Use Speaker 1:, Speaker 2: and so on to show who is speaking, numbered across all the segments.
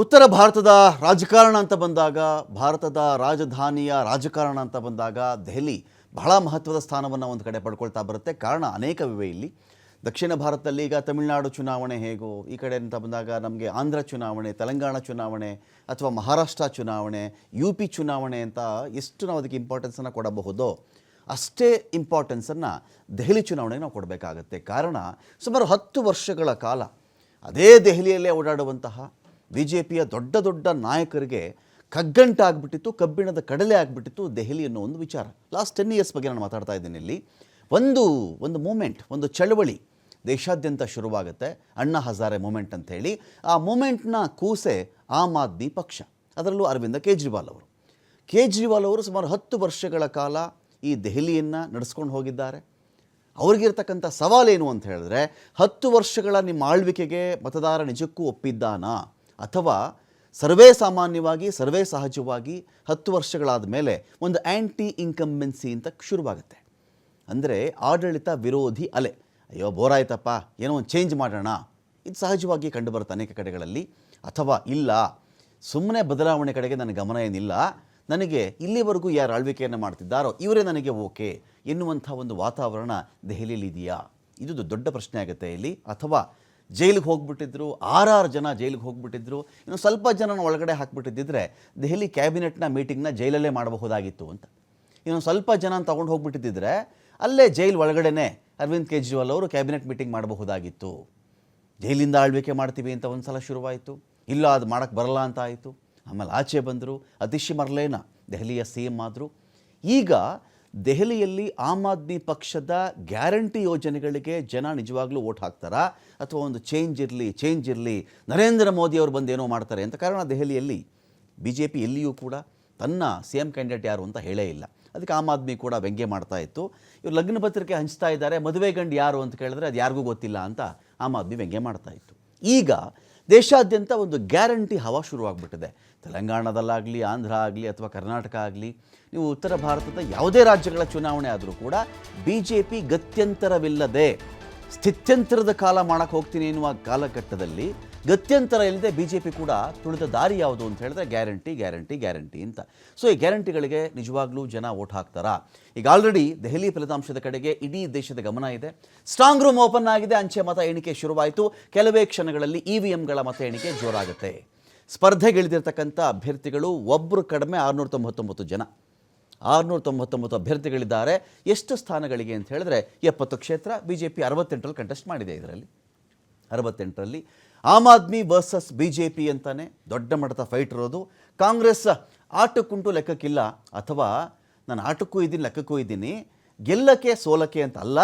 Speaker 1: ಉತ್ತರ ಭಾರತದ ರಾಜಕಾರಣ ಅಂತ ಬಂದಾಗ, ಭಾರತದ ರಾಜಧಾನಿಯ ರಾಜಕಾರಣ ಅಂತ ಬಂದಾಗ ದೆಹಲಿ ಬಹಳ ಮಹತ್ವದ ಸ್ಥಾನವನ್ನು ಒಂದು ಕಡೆ ಪಡ್ಕೊಳ್ತಾ ಬರುತ್ತೆ. ಕಾರಣ ಅನೇಕವಿವೆ ಇಲ್ಲಿ. ದಕ್ಷಿಣ ಭಾರತದಲ್ಲಿ ಈಗ ತಮಿಳುನಾಡು ಚುನಾವಣೆ ಹೇಗೋ, ಈ ಕಡೆ ಅಂತ ಬಂದಾಗ ನಮಗೆ ಆಂಧ್ರ ಚುನಾವಣೆ, ತೆಲಂಗಾಣ ಚುನಾವಣೆ ಅಥವಾ ಮಹಾರಾಷ್ಟ್ರ ಚುನಾವಣೆ, ಯು ಪಿ ಚುನಾವಣೆ ಅಂತ ಎಷ್ಟು ನಾವು ಅದಕ್ಕೆ ಇಂಪಾರ್ಟೆನ್ಸನ್ನು ಕೊಡಬಹುದೋ ಅಷ್ಟೇ ಇಂಪಾರ್ಟೆನ್ಸನ್ನು ದೆಹಲಿ ಚುನಾವಣೆಗೆ ನಾವು ಕೊಡಬೇಕಾಗತ್ತೆ. ಕಾರಣ ಸುಮಾರು ಹತ್ತು ವರ್ಷಗಳ ಕಾಲ ಅದೇ ದೆಹಲಿಯಲ್ಲೇ ಓಡಾಡುವಂತಹ ಬಿ ಜೆ ಪಿಯ ದೊಡ್ಡ ದೊಡ್ಡ ನಾಯಕರಿಗೆ ಕಗ್ಗಂಟಾಗ್ಬಿಟ್ಟಿತ್ತು, ಕಬ್ಬಿಣದ ಕಡಲೆ ಆಗಿಬಿಟ್ಟಿತ್ತು ದೆಹಲಿ ಅನ್ನೋ ಒಂದು ವಿಚಾರ. ಲಾಸ್ಟ್ ಟೆನ್ ಇಯರ್ಸ್ ಬಗ್ಗೆ ನಾನು ಮಾತಾಡ್ತಾ ಇದ್ದೀನಿ ಇಲ್ಲಿ. ಒಂದು ಒಂದು ಮೂಮೆಂಟ್ ಒಂದು ಚಳವಳಿ ದೇಶಾದ್ಯಂತ ಶುರುವಾಗುತ್ತೆ, ಅಣ್ಣಾ ಹಜಾರೆ ಮೂಮೆಂಟ್ ಅಂತ ಹೇಳಿ. ಆ ಮೂಮೆಂಟ್ನ ಕೂಸೆ ಆಮ್ ಆದ್ಮಿ ಪಕ್ಷ, ಅದರಲ್ಲೂ ಅರವಿಂದ ಕೇಜ್ರಿವಾಲ್ ಅವರು. ಕೇಜ್ರಿವಾಲ್ ಅವರು ಸುಮಾರು ಹತ್ತು ವರ್ಷಗಳ ಕಾಲ ಈ ದೆಹಲಿಯನ್ನು ನಡೆಸ್ಕೊಂಡು ಹೋಗಿದ್ದಾರೆ. ಅವ್ರಿಗಿರ್ತಕ್ಕಂಥ ಸವಾಲೇನು ಅಂತ ಹೇಳಿದ್ರೆ, ಹತ್ತು ವರ್ಷಗಳ ನಿಮ್ಮ ಆಳ್ವಿಕೆಗೆ ಮತದಾರ ನಿಜಕ್ಕೂ ಒಪ್ಪಿದ್ದಾನಾ? ಅಥವಾ ಸರ್ವೇ ಸಾಮಾನ್ಯವಾಗಿ, ಸರ್ವೇ ಸಹಜವಾಗಿ ಹತ್ತು ವರ್ಷಗಳಾದ ಮೇಲೆ ಒಂದು ಆ್ಯಂಟಿ ಇನ್ಕಂಬೆನ್ಸಿ ಅಂತ ಶುರುವಾಗುತ್ತೆ. ಅಂದರೆ ಆಡಳಿತ ವಿರೋಧಿ ಅಲೆ. ಅಯ್ಯೋ ಬೋರಾಯ್ತಪ್ಪ ಏನೋ ಒಂದು ಚೇಂಜ್ ಮಾಡೋಣ. ಇದು ಸಹಜವಾಗಿ ಕಂಡುಬರುತ್ತೆ ಅನೇಕ ಕಡೆಗಳಲ್ಲಿ. ಅಥವಾ ಇಲ್ಲ ಸುಮ್ಮನೆ ಬದಲಾವಣೆ ಕಡೆಗೆ ನನ್ನ ಗಮನ ಏನಿಲ್ಲ, ನನಗೆ ಇಲ್ಲಿವರೆಗೂ ಯಾರು ಆಳ್ವಿಕೆಯನ್ನು ಮಾಡ್ತಿದ್ದಾರೋ, ಇವರೇ ನನಗೆ ಓಕೆ ಎನ್ನುವಂಥ ಒಂದು ವಾತಾವರಣ ದೆಹಲಿಯಲ್ಲಿದೆಯಾ ಇದು ದೊಡ್ಡ ಪ್ರಶ್ನೆ ಆಗುತ್ತೆ ಇಲ್ಲಿ. ಅಥವಾ ಜೈಲಿಗೆ ಹೋಗ್ಬಿಟ್ಟಿದ್ರು ಆರಾರು ಜನ ಜೈಲಿಗೆ ಹೋಗ್ಬಿಟ್ಟಿದ್ರು, ಇನ್ನು ಸ್ವಲ್ಪ ಜನನ ಒಳಗಡೆ ಹಾಕ್ಬಿಟ್ಟಿದ್ದಿದ್ರೆ ದೆಹಲಿ ಕ್ಯಾಬಿನೆಟ್ನ ಮೀಟಿಂಗ್ನ ಜೈಲಲ್ಲೇ ಮಾಡಬಹುದಾಗಿತ್ತು ಅಂತ. ಇನ್ನು ಸ್ವಲ್ಪ ಜನ ತೊಗೊಂಡು ಹೋಗ್ಬಿಟ್ಟಿದ್ದಿದ್ರೆ ಅಲ್ಲೇ ಜೈಲ್ ಒಳಗಡೆನೆ ಅರವಿಂದ್ ಕೇಜ್ರಿವಾಲ್ ಅವರು ಕ್ಯಾಬಿನೆಟ್ ಮೀಟಿಂಗ್ ಮಾಡಬಹುದಾಗಿತ್ತು. ಜೈಲಿಂದ ಆಳ್ವಿಕೆ ಮಾಡ್ತೀವಿ ಅಂತ ಒಂದು ಸಲ ಶುರುವಾಯಿತು. ಇಲ್ಲ, ಅದು ಮಾಡೋಕ್ಕೆ ಬರಲ್ಲ ಅಂತ ಆಯಿತು. ಆಮೇಲೆ ಆಚೆ ಬಂದರು, ಅತಿಶಿ ಮರಲೇನ, ದೆಹಲಿಯ ಸಿ ಎಂ ಆದರು. ಈಗ ದೆಹಲಿಯಲ್ಲಿ ಆಮ್ ಆದ್ಮಿ ಪಕ್ಷದ ಗ್ಯಾರಂಟಿ ಯೋಜನೆಗಳಿಗೆ ಜನ ನಿಜವಾಗ್ಲೂ ಓಟ್ ಹಾಕ್ತಾರಾ? ಅಥವಾ ಒಂದು ಚೇಂಜ್ ಇರಲಿ ಚೇಂಜ್ ಇರಲಿ, ನರೇಂದ್ರ ಮೋದಿ ಅವರು ಬಂದು ಏನೋ ಮಾಡ್ತಾರೆ ಅಂತ ಕಾರಣ ದೆಹಲಿಯಲ್ಲಿ ಬಿ ಜೆ ಪಿ ಎಲ್ಲಿಯೂ ಕೂಡ ತನ್ನ ಸಿ ಎಂ ಕ್ಯಾಂಡಿಡೇಟ್ ಯಾರು ಅಂತ ಹೇಳೇ ಇಲ್ಲ. ಅದಕ್ಕೆ ಆಮ್ ಆದ್ಮಿ ಕೂಡ ವ್ಯಂಗ್ಯ ಮಾಡ್ತಾ ಇತ್ತು. ಇವ್ರು ಲಗ್ನ ಪತ್ರಿಕೆ ಹಂಚ್ತಾ ಇದ್ದಾರೆ, ಮದುವೆ ಗಂಡು ಯಾರು ಅಂತ ಕೇಳಿದ್ರೆ ಅದು ಯಾರಿಗೂ ಗೊತ್ತಿಲ್ಲ ಅಂತ ಆಮ್ ಆದ್ಮಿ ವ್ಯಂಗ್ಯ ಮಾಡ್ತಾ ಇತ್ತು. ಈಗ ದೇಶಾದ್ಯಂತ ಒಂದು ಗ್ಯಾರಂಟಿ ಹವಾ ಶುರುವಾಗ್ಬಿಟ್ಟಿದೆ. ತೆಲಂಗಾಣದಲ್ಲಾಗಲಿ ಆಂಧ್ರ ಆಗಲಿ ಅಥವಾ ಕರ್ನಾಟಕ ಆಗಲಿ, ನೀವು ಉತ್ತರ ಭಾರತದ ಯಾವುದೇ ರಾಜ್ಯಗಳ ಚುನಾವಣೆ ಆದರೂ ಕೂಡ ಬಿ ಜೆ ಪಿ ಗತ್ಯಂತರವಿಲ್ಲದೆ ಸ್ಥಿತ್ಯಂತರದ ಕಾಲ ಮಾಡೋಕ್ಕೆ ಹೋಗ್ತೀನಿ ಎನ್ನುವ ಕಾಲಘಟ್ಟದಲ್ಲಿ ಗತ್ಯಂತರ ಇಲ್ಲದೆ ಬಿ ಜೆ ಪಿ ಕೂಡ ತುಳಿದ ದಾರಿ ಯಾವುದು ಅಂತ ಹೇಳಿದ್ರೆ ಗ್ಯಾರಂಟಿ ಗ್ಯಾರಂಟಿ ಗ್ಯಾರಂಟಿ ಅಂತ. ಸೊ ಈ ಗ್ಯಾರಂಟಿಗಳಿಗೆ ನಿಜವಾಗ್ಲೂ ಜನ ಓಟ್ ಹಾಕ್ತಾರಾ? ಈಗ ಆಲ್ರೆಡಿ ದೆಹಲಿ ಫಲಿತಾಂಶದ ಕಡೆಗೆ ಇಡೀ ದೇಶದ ಗಮನ ಇದೆ. ಸ್ಟ್ರಾಂಗ್ ರೂಮ್ ಓಪನ್ ಆಗಿದೆ, ಅಂಚೆ ಮತ ಎಣಿಕೆ ಶುರುವಾಯಿತು. ಕೆಲವೇ ಕ್ಷಣಗಳಲ್ಲಿ ಇ ವಿ ಎಂಗಳ ಮತ ಎಣಿಕೆ ಜೋರಾಗುತ್ತೆ. ಸ್ಪರ್ಧೆಗಿಳಿದಿರ್ತಕ್ಕಂಥ ಅಭ್ಯರ್ಥಿಗಳು ಒಬ್ಬರು ಕಡಿಮೆ ಆರುನೂರ ತೊಂಬತ್ತೊಂಬತ್ತು ಜನ. ಆರುನೂರ ತೊಂಬತ್ತೊಂಬತ್ತು ಅಭ್ಯರ್ಥಿಗಳಿದ್ದಾರೆ. ಎಷ್ಟು ಸ್ಥಾನಗಳಿಗೆ ಅಂತ ಹೇಳಿದ್ರೆ ಎಪ್ಪತ್ತು ಕ್ಷೇತ್ರ ಬಿ ಜೆ ಪಿ ಅರವತ್ತೆಂಟರಲ್ಲಿ ಕಂಟೆಸ್ಟ್ ಮಾಡಿದೆ ಇದರಲ್ಲಿ. ಅರವತ್ತೆಂಟರಲ್ಲಿ. Aam Aadmi versus B J P ಅಂತಾನೆ ದೊಡ್ಡ ಮಟ್ಟದ ಫೈಟ್ ಇರೋದು. ಕಾಂಗ್ರೆಸ್ ಆಟಕ್ಕುಂಟು ಲೆಕ್ಕಕ್ಕಿಲ್ಲ. ಅಥವಾ ನಾನು ಆಟಕ್ಕೂ ಇದ್ದೀನಿ, ಲೆಕ್ಕಕ್ಕೂ ಇದ್ದೀನಿ. ಗೆಲ್ಲಕ್ಕೆ ಸೋಲಕ್ಕೆ ಅಂತ ಅಲ್ಲ,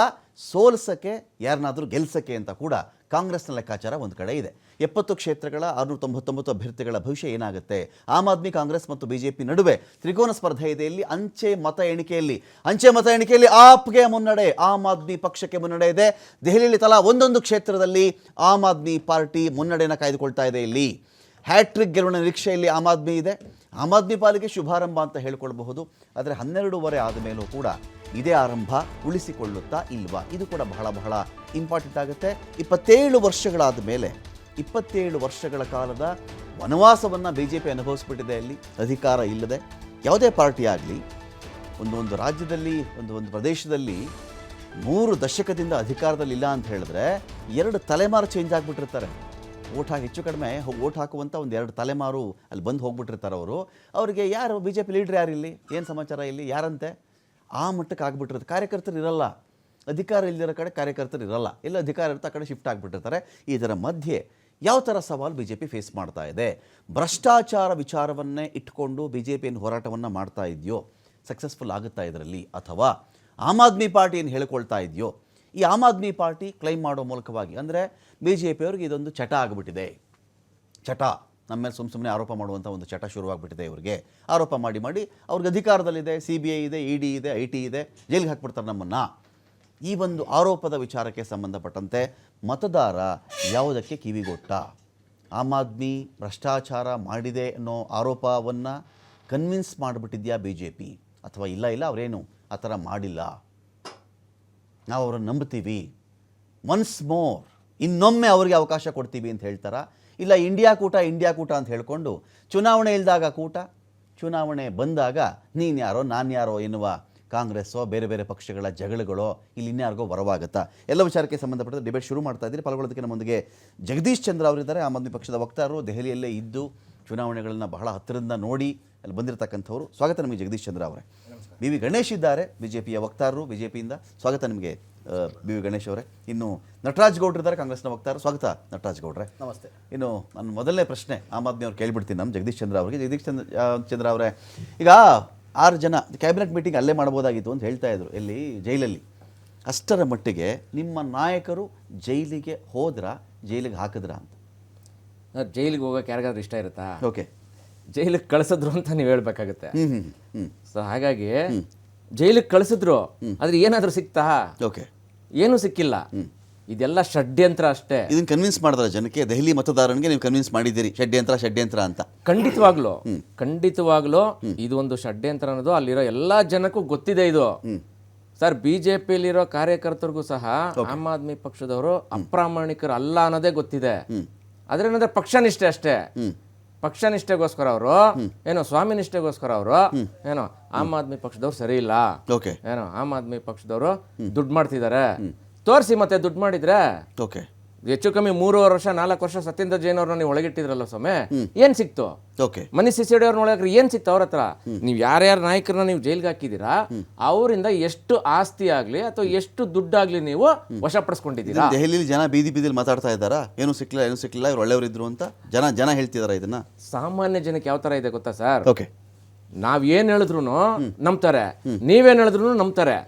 Speaker 1: ಸೋಲ್ಸಕ್ಕೆ ಯಾರನ್ನಾದರೂ ಗೆಲ್ಸಕ್ಕೆ ಅಂತ ಕೂಡ ಕಾಂಗ್ರೆಸ್ನ ಲೆಕ್ಕಾಚಾರ ಒಂದು ಕಡೆ ಇದೆ. ಎಪ್ಪತ್ತು ಕ್ಷೇತ್ರಗಳ ಆರುನೂರ ತೊಂಬತ್ತೊಂಬತ್ತು ಅಭ್ಯರ್ಥಿಗಳ ಭವಿಷ್ಯ ಏನಾಗುತ್ತೆ? ಆಮ್ ಆದ್ಮಿ ಕಾಂಗ್ರೆಸ್ ಮತ್ತು ಬಿಜೆಪಿ ನಡುವೆ ತ್ರಿಕೋನ ಸ್ಪರ್ಧೆ ಇದೆ. ಇಲ್ಲಿ ಅಂಚೆ ಮತ ಎಣಿಕೆಯಲ್ಲಿ, ಅಂಚೆ ಮತ ಎಣಿಕೆಯಲ್ಲಿ ಆಪ್ಗೆ ಮುನ್ನಡೆ, ಆಮ್ ಆದ್ಮಿ ಪಕ್ಷಕ್ಕೆ ಮುನ್ನಡೆ ಇದೆ. ದೆಹಲಿಯಲ್ಲಿ ತಲಾ ಒಂದೊಂದು ಕ್ಷೇತ್ರದಲ್ಲಿ ಆಮ್ ಆದ್ಮಿ ಪಾರ್ಟಿ ಮುನ್ನಡೆಯನ್ನು ಕಾಯ್ದುಕೊಳ್ತಾ ಇದೆ ಇಲ್ಲಿ. ಹ್ಯಾಟ್ರಿಕ್ ಗೆಲುವಿನ ನಿರೀಕ್ಷೆಯಲ್ಲಿ ಆಮ್ ಆದ್ಮಿ ಇದೆ. ಆಮ್ ಆದ್ಮಿ ಪಾಲಿಗೆ ಶುಭಾರಂಭ ಅಂತ ಹೇಳ್ಕೊಳ್ಬಹುದು. ಆದರೆ ಹನ್ನೆರಡೂವರೆ ಆದ ಮೇಲೂ ಕೂಡ ಇದೇ ಆರಂಭ ಉಳಿಸಿಕೊಳ್ಳುತ್ತಾ ಇಲ್ವಾ? ಇದು ಕೂಡ ಬಹಳ ಬಹಳ ಇಂಪಾರ್ಟೆಂಟ್ ಆಗುತ್ತೆ. ಇಪ್ಪತ್ತೇಳು ವರ್ಷಗಳಾದ ಮೇಲೆ ಇಪ್ಪತ್ತೇಳು ವರ್ಷಗಳ ಕಾಲದ ವನವಾಸವನ್ನು ಬಿ ಜೆ ಪಿ ಅನುಭವಿಸ್ಬಿಟ್ಟಿದೆ ಅಲ್ಲಿ. ಅಧಿಕಾರ ಇಲ್ಲದೆ, ಯಾವುದೇ ಪಾರ್ಟಿ ಆಗಲಿ, ಒಂದು ಒಂದು ರಾಜ್ಯದಲ್ಲಿ, ಒಂದು ಒಂದು ಪ್ರದೇಶದಲ್ಲಿ ಮೂರು ದಶಕದಿಂದ ಅಧಿಕಾರದಲ್ಲಿ ಇಲ್ಲ ಅಂತ ಹೇಳಿದ್ರೆ ಎರಡು ತಲೆಮಾರು ಚೇಂಜ್ ಆಗಿಬಿಟ್ಟಿರ್ತಾರೆ. ಓಟ್ ಹಾಕಿ ಹೆಚ್ಚು ಕಡಿಮೆ ಓಟ್ ಹಾಕುವಂಥ ಒಂದು ಎರಡು ತಲೆಮಾರು ಅಲ್ಲಿ ಬಂದು ಹೋಗ್ಬಿಟ್ಟಿರ್ತಾರೆ ಅವರು. ಅವರಿಗೆ ಯಾರು ಬಿ ಜೆ ಪಿ ಲೀಡ್ರ್ ಯಾರು ಇಲ್ಲಿ? ಏನು ಸಮಾಚಾರ ಇಲ್ಲಿ? ಯಾರಂತೆ? ಆ ಮಟ್ಟಕ್ಕೆ ಆಗಿಬಿಟ್ಟಿರುತ್ತೆ ಕಾರ್ಯಕರ್ತರು ಇರಲ್ಲ. ಅಧಿಕಾರ ಇಲ್ಲದಿರೋ ಕಡೆ ಕಾರ್ಯಕರ್ತರು ಇರಲ್ಲ. ಎಲ್ಲ ಅಧಿಕಾರ ಇರ್ತಾ ಕಡೆ ಶಿಫ್ಟ್ ಆಗಿಬಿಟ್ಟಿರ್ತಾರೆ. ಇದರ ಮಧ್ಯೆ ಯಾವ ಥರ ಸವಾಲು ಬಿ ಜೆ ಪಿ ಫೇಸ್ ಮಾಡ್ತಾ ಇದೆ? ಭ್ರಷ್ಟಾಚಾರ ವಿಚಾರವನ್ನೇ ಇಟ್ಕೊಂಡು ಬಿ ಜೆ ಪಿಯನ್ನು ಹೋರಾಟವನ್ನು ಮಾಡ್ತಾ ಇದೆಯೋ? ಸಕ್ಸಸ್ಫುಲ್ ಆಗುತ್ತಾ ಇದರಲ್ಲಿ? ಅಥವಾ ಆಮ್ ಆದ್ಮಿ ಪಾರ್ಟಿ ಏನು ಹೇಳ್ಕೊಳ್ತಾ ಇದೆಯೋ? ಈ ಆಮ್ ಆದ್ಮಿ ಪಾರ್ಟಿ ಕ್ಲೈಮ್ ಮಾಡೋ ಮೂಲಕವಾಗಿ ಅಂದರೆ ಬಿ ಜೆ ಪಿಯವ್ರಿಗೆ ಇದೊಂದು ಚಟ ಆಗಿಬಿಟ್ಟಿದೆ. ಚಟ. ನಮ್ಮ ಮೇಲೆ ಸುಮ್ಮ ಸುಮ್ಮನೆ ಆರೋಪ ಮಾಡುವಂಥ ಒಂದು ಚಟ ಶುರುವಾಗ್ಬಿಟ್ಟಿದೆ ಇವರಿಗೆ. ಆರೋಪ ಮಾಡಿ ಮಾಡಿ ಅವ್ರಿಗೆ ಅಧಿಕಾರದಲ್ಲಿದೆ ಸಿ ಬಿ ಐ ಇದೆ ಇ ಡಿ ಇದೆ ಐ ಟಿ ಇದೆ, ಜೈಲಿಗೆ ಹಾಕ್ಬಿಡ್ತಾರೆ ನಮ್ಮನ್ನು. ಈ ಒಂದು ಆರೋಪದ ವಿಚಾರಕ್ಕೆ ಸಂಬಂಧಪಟ್ಟಂತೆ ಮತದಾರ ಯಾವುದಕ್ಕೆ ಕಿವಿಗೊಟ್ಟ? ಆಮ್ ಆದ್ಮಿ ಭ್ರಷ್ಟಾಚಾರ ಮಾಡಿದೆ ಅನ್ನೋ ಆರೋಪವನ್ನು ಕನ್ವಿನ್ಸ್ ಮಾಡಿಬಿಟ್ಟಿದ್ಯಾ ಬಿ ಜೆ ಪಿ ಅಥವಾ ಇಲ್ಲ ಇಲ್ಲ, ಅವರೇನು ಆ ಥರ ಮಾಡಿಲ್ಲ? ನಾವು ಅವ್ರನ್ನ ನಂಬ್ತೀವಿ. ಒನ್ಸ್ ಮೋರ್ ಇನ್ನೊಮ್ಮೆ ಅವರಿಗೆ ಅವಕಾಶ ಕೊಡ್ತೀವಿ ಅಂತ ಹೇಳ್ತಾರಾ? ಇಲ್ಲ, ಇಂಡಿಯಾ ಕೂಟ ಇಂಡಿಯಾ ಕೂಟ ಅಂತ ಹೇಳಿಕೊಂಡು ಚುನಾವಣೆ ಇಲ್ದಾಗ ಕೂಟ? ಚುನಾವಣೆ ಬಂದಾಗ ನೀನು ಯಾರೋ, ನಾನು ಯಾರೋ ಎನ್ನುವ ಕಾಂಗ್ರೆಸ್ಸೋ ಬೇರೆ ಬೇರೆ ಪಕ್ಷಗಳ ಜಗಳಗಳೋ ಇಲ್ಲಿ ಇನ್ಯಾರಿಗೋ ವರವಾಗುತ್ತಾ? ಎಲ್ಲ ವಿಚಾರಕ್ಕೆ ಸಂಬಂಧಪಟ್ಟ ಡಿಬೇಟ್ ಶುರು ಮಾಡ್ತಾ ಇದ್ದೀರಿ. ಪಾಲ್ಗೊಳ್ಳೋದಕ್ಕೆ ನಮ್ಮೊಂದಿಗೆ ಜಗದೀಶ್ ಚಂದ್ರ ಅವರಿದ್ದಾರೆ ಆಮ್ ಆದ್ಮಿ ಪಕ್ಷದ ವಕ್ತಾರರು ದೆಹಲಿಯಲ್ಲೇ ಇದ್ದು ಚುನಾವಣೆಗಳನ್ನ ಬಹಳ ಹತ್ತಿರದಿಂದ ನೋಡಿ ಅಲ್ಲಿ ಬಂದಿರತಕ್ಕಂಥವ್ರು. ಸ್ವಾಗತ ನಿಮಗೆ ಜಗದೀಶ್ ಚಂದ್ರ ಅವರೇ. ಬಿ ವಿ ಗಣೇಶ್ ಇದ್ದಾರೆ ಬಿ ಜೆ ಪಿಯ ವಕ್ತಾರರು ಬಿ ಜೆ ಪಿಯಿಂದ ಸ್ವಾಗತ ನಿಮಗೆ ಬಿ ವಿ ಗಣೇಶ್ ಅವರೇ. ಇನ್ನು ನಟರಾಜ್ ಗೌಡ್ರು ಇದ್ದಾರೆ ಕಾಂಗ್ರೆಸ್ನ ವಕ್ತಾರ ಸ್ವಾಗತ ನಟರಾಜ್ ಗೌಡ್ರೆ.
Speaker 2: ನಮಸ್ತೆ.
Speaker 1: ಇನ್ನು ನನ್ನ ಮೊದಲನೇ ಪ್ರಶ್ನೆ ಆಮ್ ಆದ್ಮಿ ಅವ್ರು ಕೇಳಿಬಿಡ್ತೀನಿ ನಮ್ಮ ಜಗದೀಶ್ ಚಂದ್ರ ಅವರಿಗೆ. ಜಗದೀಶ್ ಚಂದ್ರ ಚಂದ್ರ ಅವರೇ. ಈಗ ಆರು ಜನ ಕ್ಯಾಬಿನೆಟ್ ಮೀಟಿಂಗ್ ಅಲ್ಲೇ ಮಾಡ್ಬೋದಾಗಿತ್ತು ಅಂತ ಹೇಳ್ತಾ ಇದ್ರು ಎಲ್ಲಿ? ಜೈಲಲ್ಲಿ. ಅಷ್ಟರ ಮಟ್ಟಿಗೆ ನಿಮ್ಮ ನಾಯಕರು ಜೈಲಿಗೆ ಹೋದ್ರ ಜೈಲಿಗೆ ಹಾಕಿದ್ರ ಅಂತ?
Speaker 2: ಸರ್ ಜೈಲಿಗೆ ಹೋಗೋಕೆ ಯಾರಿಗಾದ್ರೂ ಇಷ್ಟ ಇರುತ್ತಾ?
Speaker 1: ಓಕೆ.
Speaker 2: ಜೈಲಿಗೆ ಕಳಿಸಿದ್ರು ಅಂತ ನೀವು ಹೇಳ್ಬೇಕಾಗುತ್ತೆ.
Speaker 1: ಹ್ಞೂ ಹ್ಞೂ ಹ್ಞೂ
Speaker 2: ಸೊ ಹಾಗಾಗಿ ಜೈಲಿಗೆ ಕಳಿಸಿದ್ರು ಆದ್ರೆ ಏನಾದರೂ ಸಿಕ್ತಾ?
Speaker 1: ಓಕೆ.
Speaker 2: ಏನೂ ಸಿಕ್ಕಿಲ್ಲ. ಇದೆಲ್ಲ ಷಡ್ಯಂತ್ರ ಅಷ್ಟೇ.
Speaker 1: ಇದನ್ನ ಕನ್ವಿನ್ಸ್ ಮಾಡಿದ್ರೆ ಜನಕ್ಕೆ ದೆಹಲಿ ಮತದಾರನಿಗೆ ನೀವು ಕನ್ವಿನ್ಸ್ ಮಾಡಿದ್ದೀರಿ ಷಡ್ಯಂತ್ರ ಷಡ್ಯಂತ್ರ ಅಂತ.
Speaker 2: ಖಂಡಿತವಾಗ್ಲೂ ಖಂಡಿತವಾಗ್ಲು ಇದು ಒಂದು ಷಡ್ಯಂತ್ರ ಅನ್ನೋದು ಅಲ್ಲಿರೋ ಎಲ್ಲಾ ಜನಕ್ಕೂ ಗೊತ್ತಿದೆ ಇದು. ಸರ್ ಬಿಜೆಪಿಯಲ್ಲಿರೋ ಕಾರ್ಯಕರ್ತರಿಗೂ ಸಹ ಆಮ್ ಆದ್ಮಿ ಪಕ್ಷದವರು ಅಪ್ರಾಮಾಣಿಕರು ಅಲ್ಲ ಅನ್ನೋದೇ ಗೊತ್ತಿದೆ. ಆದ್ರೆ ಏನಂದ್ರೆ ಪಕ್ಷನಿಷ್ಠೆ ಅಷ್ಟೇ. ಪಕ್ಷನಿಷ್ಠೆಗೋಸ್ಕರ ಅವರು ಏನೋ ಸ್ವಾಮಿ ನಿಷ್ಠೆಗೋಸ್ಕರ ಅವರು ಏನೋ ಆಮ್ ಆದ್ಮಿ ಪಕ್ಷದವ್ರು ಸರಿ ಇಲ್ಲ.
Speaker 1: ಓಕೆ
Speaker 2: ಏನೋ ಆಮ್ ಆದ್ಮಿ ಪಕ್ಷದವರು ದುಡ್ಡು ಮಾಡ್ತಿದ್ದಾರೆ. ತೋರಿಸಿ ಮತ್ತೆ ದುಡ್ಡು ಮಾಡಿದ್ರೆ?
Speaker 1: ಓಕೆ.
Speaker 2: ಹೆಚ್ಚು ಕಮ್ಮಿ ಮೂರುವರೆ ವರ್ಷ ನಾಲ್ಕು ವರ್ಷ ಸತ್ಯೇಂದ್ರ ಜೈನ್ ಅವ್ರನ್ನ ನೀವು ಒಳಗಿಟ್ಟಿದ್ರಲ್ಲ ಸ್ವಾಮಿ? ಏನ್ ಸಿಕ್ತು?
Speaker 1: ಓಕೆ.
Speaker 2: ಮನೀಶ್ ಸಿಸೋಡಿ ಅವ್ರನ್ನ ಒಳಗ್ರೆ ಏನ್ ಸಿಕ್ತು ಅವ್ರ ಹತ್ರ? ನೀವು ಯಾರ್ಯಾರ ನಾಯಕರನ್ನ ನೀವು ಜೈಲ್ಗೆ ಹಾಕಿದ್ದೀರಾ ಅವರಿಂದ ಎಷ್ಟು ಆಸ್ತಿ ಆಗ್ಲಿ ಅಥವಾ ಎಷ್ಟು ದುಡ್ಡಾಗ್ಲಿ ನೀವು ವಶಪಡಿಸ್ಕೊಂಡಿದ್ದೀರಾ?
Speaker 1: ದೆಹಲಿಲಿ ಜನ ಬೀದಿ ಬೀದಿಲಿ ಮಾತಾಡ್ತಾ ಇದ್ದಾರಾ? ಏನು ಸಿಕ್ಲಿಲ್ಲ ಏನು ಸಿಕ್ಲಿಲ್ಲ ಇವ್ರು ಒಳ್ಳೆಯವರಿದ್ರು ಅಂತ ಜನ ಜನ ಹೇಳ್ತಿದಾರ ಇದನ್ನ?
Speaker 2: ಸಾಮಾನ್ಯ ಜನಕ್ಕೆ ಯಾವ ತರ ಇದೆ ಗೊತ್ತಾ ಸರ್?
Speaker 1: ಓಕೆ.
Speaker 2: ನಾವ್ ಏನ್ ಹೇಳಿದ್ರು ನಂಬ್ತಾರೆ. ನೀವೇನ್ ಹೇಳಿದ್ರು ನಂಬ್ತಾರೆ.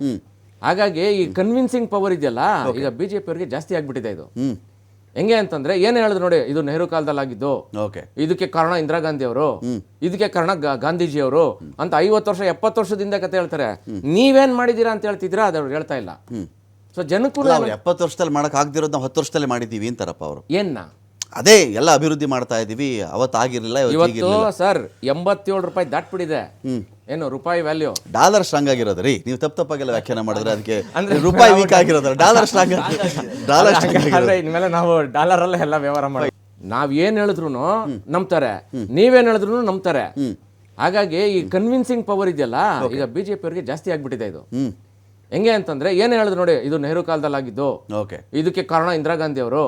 Speaker 2: ಹಾಗಾಗಿ ಈ ಕನ್ವಿನ್ಸಿಂಗ್ ಪವರ್ ಇದೆಯಲ್ಲ ಈಗ ಬಿಜೆಪಿ ಅವರಿಗೆ ಜಾಸ್ತಿ ಆಗ್ಬಿಟ್ಟಿದೆ ಇದು. ಹೆಂಗೆ ಅಂತಂದ್ರೆ ಏನ್ ಹೇಳಿದ್ರು ನೋಡಿ ಇದು ನೆಹರು ಕಾಲದಲ್ಲಿ ಆಗಿದ್ದು ಇದಕ್ಕೆ ಕಾರಣ ಇಂದಿರಾ ಗಾಂಧಿ ಅವರು ಇದಕ್ಕೆ ಕಾರಣ ಗಾಂಧೀಜಿ ಅವರು ಅಂತ ಐವತ್ತು ವರ್ಷ ಎಪ್ಪತ್ತು ವರ್ಷದಿಂದ ಕತೆ ಹೇಳ್ತಾರೆ. ನೀವೇನ್ ಮಾಡಿದೀರಾ ಅಂತ ಹೇಳ್ತಿದ್ದೀರಾ? ಅದು ಅವ್ರು ಹೇಳ್ತಾ ಇಲ್ಲ. ಸೊ ಜನಕ್ಕೂ
Speaker 1: ಎಪ್ಪತ್ತು ವರ್ಷದಲ್ಲಿ ಮಾಡಕ್ ಆಗದಿರೋದು ನಾವು ಹತ್ತು ವರ್ಷದಲ್ಲಿ ಮಾಡಿದೀವಿ ಅಂತಾರಪ್ಪ ಅವರು.
Speaker 2: ಏನ್ನ?
Speaker 1: ಅದೇ ಎಲ್ಲ ಅಭಿವೃದ್ಧಿ ಮಾಡ್ತಾ ಇದೀವಿ ಅವತ್ತಾಗಿರ್ಲಿಲ್ಲ
Speaker 2: ಇವತ್ತು ಸರ್ ಎಂಬತ್ತೇಳು ರೂಪಾಯಿ ದಾಟ್ಬಿಟ್ಟಿದೆ. ಏನು ರೂಪಾಯಿ ವ್ಯಾಲ್ಯೂ
Speaker 1: ಡಾಲರ್ ಸ್ಟ್ರಾಂಗ್ ಆಗಿರೋದು ರೀ. ನೀವು ತಪ್ಪು ತಪ್ಪಾಗೆಲ್ಲ ವ್ಯಾಖ್ಯಾನ ಮಾಡಿದ್ರೆ ಅದಕ್ಕೆ ರೂಪಾಯಿ ವೀಕ್ ಆಗಿರೋದ್ರ ಡಾಲರ್ ಸ್ಟ್ರಾಂಗ್ ಡಾಲರ್ ಸ್ಟ್ರಾಂಗ್
Speaker 2: ಇನ್ಮೇಲೆ ನಾವು ಡಾಲರ್ ಅಲ್ಲೇ ಎಲ್ಲ ವ್ಯವಹಾರ ಮಾಡಿ ನಾವ್ ಏನ್ ಹೇಳಿದ್ರು ನಂಬ್ತಾರೆ. ನೀವೇನ್ ಹೇಳಿದ್ರು ನಂಬ್ತಾರೆ. ಹಾಗಾಗಿ ಈ ಕನ್ವಿನ್ಸಿಂಗ್ ಪವರ್ ಇದೆಯಲ್ಲ ಈಗ ಬಿಜೆಪಿ ಅವರಿಗೆ ಜಾಸ್ತಿ ಆಗ್ಬಿಟ್ಟಿದೆ ಇದು. ಹೆಂಗೆ ಅಂತಂದ್ರೆ ಏನ್ ಹೇಳಿದ್ರು ನೋಡಿ ಇದು ನೆಹರು ಕಾಲದಲ್ಲಿ ಆಗಿದ್ದು
Speaker 1: ಓಕೆ
Speaker 2: ಇದಕ್ಕೆ ಕಾರಣ ಇಂದಿರಾ ಗಾಂಧಿ ಅವರು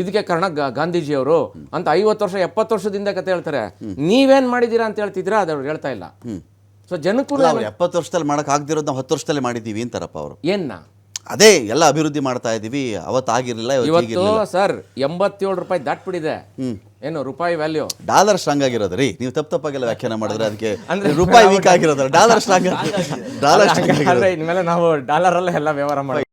Speaker 2: ಇದಕ್ಕೆ ಕಾರಣ ಗಾಂಧೀಜಿ ಅವರು ಅಂತ ಐವತ್ತು ವರ್ಷ ಎಪ್ಪತ್ತು ವರ್ಷದಿಂದ ಕತೆ ಹೇಳ್ತಾರೆ. ನೀವೇನ್ ಮಾಡಿದೀರಾ ಅಂತ ಹೇಳ್ತಿದ್ರ ಅದ್ರ ಹೇಳ್ತಾ ಇಲ್ಲ. ಸೊ ಜನಕ್ಕೂ
Speaker 1: ನಾವು ಅವ್ರು ಎಪ್ಪತ್ತು ವರ್ಷದಲ್ಲಿ ಮಾಡಕ್ ಆಗದಿರೋದು ನಾವು ಹತ್ತು ವರ್ಷದಲ್ಲಿ ಮಾಡಿದ್ದೀವಿ ಅಂತಾರಪ್ಪ ಅವರು.
Speaker 2: ಏನ್ನ?
Speaker 1: ಅದೇ ಎಲ್ಲ ಅಭಿವೃದ್ಧಿ ಮಾಡ್ತಾ ಇದೀವಿ ಅವತ್ತಾಗಿರ್ಲಿಲ್ಲ ಇವತ್ತು
Speaker 2: ಸರ್ ಎಂಬತ್ತೇಳು ರೂಪಾಯಿ ದಾಟ್ಬಿಟ್ಟಿದೆ. ಏನು ರೂಪಾಯಿ ವ್ಯಾಲ್ಯೂ
Speaker 1: ಡಾಲರ್ ಸ್ಟ್ರಾಂಗ್ ಆಗಿರೋದು ರೀ. ನೀವು ತಪ್ಪು ತಪ್ಪಾಗೆಲ್ಲ ವ್ಯಾಖ್ಯಾನ ಮಾಡಿದ್ರೆ ಅದಕ್ಕೆ ರೂಪಾಯಿ ವೀಕ್ ಆಗಿರೋದ್ರ ಡಾಲರ್ ಸ್ಟ್ರಾಂಗ್ ಡಾಲರ್ ಸ್ಟ್ರಾಂಗ್
Speaker 2: ಇನ್ಮೇಲೆ ನಾವು ಡಾಲರ್ ಅಲ್ಲೇ ಎಲ್ಲ ವ್ಯವಹಾರ ಮಾಡಿ